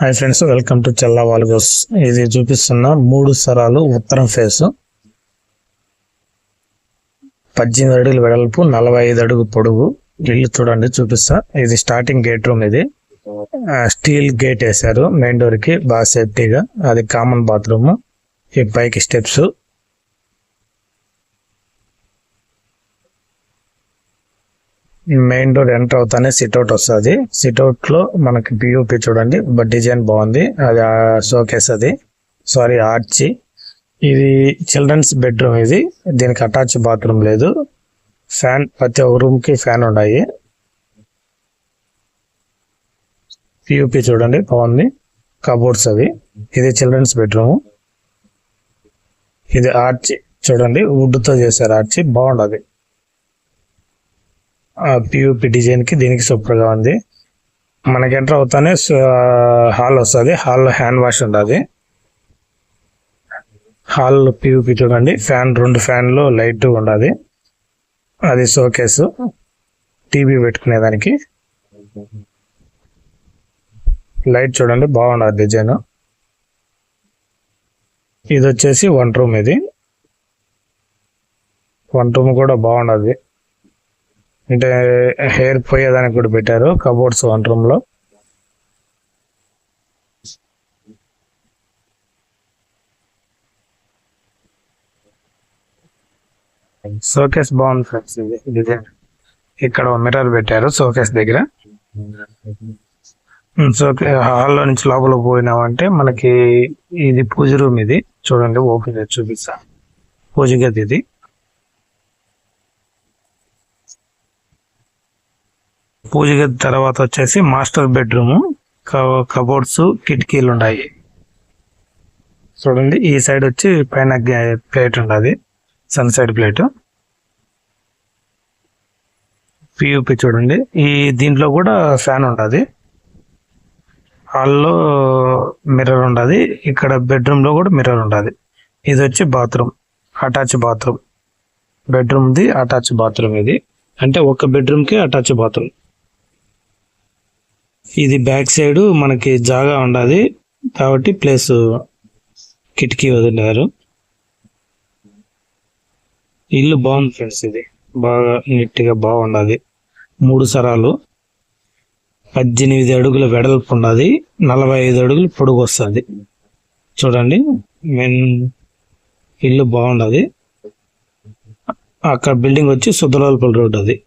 Hi friends welcome to Chella vlogs ఇది చూపిస్తున్న మూడు సరాలు ఉత్తరం ఫేస్ పద్దెనిమిది అడుగులు వెడల్పు నలభై ఐదు అడుగు పొడుగు ఇల్లు చూడండి చూపిస్తా. ఇది స్టార్టింగ్ గేట్ రూమ్ ఇది. ఆ, స్టీల్ గేట్ వేశారు. మెయిన్ డోర్కి బాగా సేఫ్టీగా అది కామన్ బాత్రూమ్ ఈ పైకి స్టెప్స్ మెయిన్ డోర్ ఎంటర్ అవుతానే సిట్అవుట్ వస్తుంది. సిట్అవుట్లో మనకి పియూపి చూడండి. బట్ డిజైన్ బాగుంది. అది షోకేస్ అది. సారీ ఆర్చి ఇది చిల్డ్రన్స్ బెడ్రూమ్ ఇది. దీనికి అటాచ్ బాత్రూమ్ లేదు. ఫ్యాన్ ప్రతి ఒక్క రూమ్కి ఫ్యాన్ ఉన్నాయి పియూపి చూడండి. బాగుంది. కబోర్డ్స్ అవి. ఇది చిల్డ్రన్స్ బెడ్రూమ్ ఇది ఆర్చి చూడండి. వుడ్తో చేశారు ఆర్చి బాగుండదు పియూపి డిజైన్కి దీనికి సూపర్గా ఉంది మనకి ఎంటర్ అవుతానే హాల్ వస్తుంది. హాల్లో హ్యాండ్ వాష్ ఉంటుంది హాల్ పియూపి చూడండి. ఫ్యాన్ రెండు ఫ్యాన్లు లైట్ ఉండదు. అది షోకేసు. టీవీ పెట్టుకునేదానికి లైట్ చూడండి. బాగుండదు డిజైన్. ఇది వచ్చేసి వన్ రూమ్ ఇది. వన్ రూమ్ కూడా బాగుండదు. అంటే హెయిర్ పోయేదానికి కూడా పెట్టారు కబోర్డ్స్ వన్ రూమ్లో. షోకేస్ బాగుంది ఫ్రెండ్స్ ఇది. డిజైన్ ఇక్కడ మిర్రర్ పెట్టారు షోకేస్ దగ్గర. సోకే హాల్లో నుంచి లోపల పోయినామంటే మనకి ఇది పూజ రూమ్ ఇది. చూడండి ఓపెన్ చూపిస్తా. పూజ గది ఇది. పూజ గది తర్వాత వచ్చేసి మాస్టర్ బెడ్రూమ్ కబోర్డ్స్ కిటికీలు ఉన్నాయి చూడండి ఈ సైడ్ వచ్చి పైన ప్లేట్ ఉండదు. Sun side plate. పియూపి చూడండి. ఈ దీంట్లో కూడా ఫ్యాన్ ఉండదు. హాల్లో మిర్రర్ ఉండదు. ఇక్కడ బెడ్రూమ్లో కూడా మిర్రర్ ఉండదు. ఇది వచ్చి బాత్రూమ్. Attach bathroom. బెడ్రూమ్ ది అటాచ్ బాత్రూమ్ ఇది. అంటే ఒక బెడ్రూమ్కి అటాచ్ బాత్రూమ్. ఇది బ్యాక్ సైడ్ మనకి జాగా ఉండదు. కాబట్టి ప్లేస్ కిటికీ వదిలారు ఇల్లు బాగుంది ఫ్రెండ్స్ ఇది. బాగా నీట్గా బాగుండదు. మూడు సరాలు. పద్దెనిమిది అడుగుల వెడల్పు ఉన్నది నలభై ఐదు అడుగులు పొడుగు వస్తుంది. చూడండి. మెయిన్ ఇల్లు బాగుండదు. అక్కడ బిల్డింగ్ వచ్చి సుద్దలాల్పల్లి రోడ్ అది.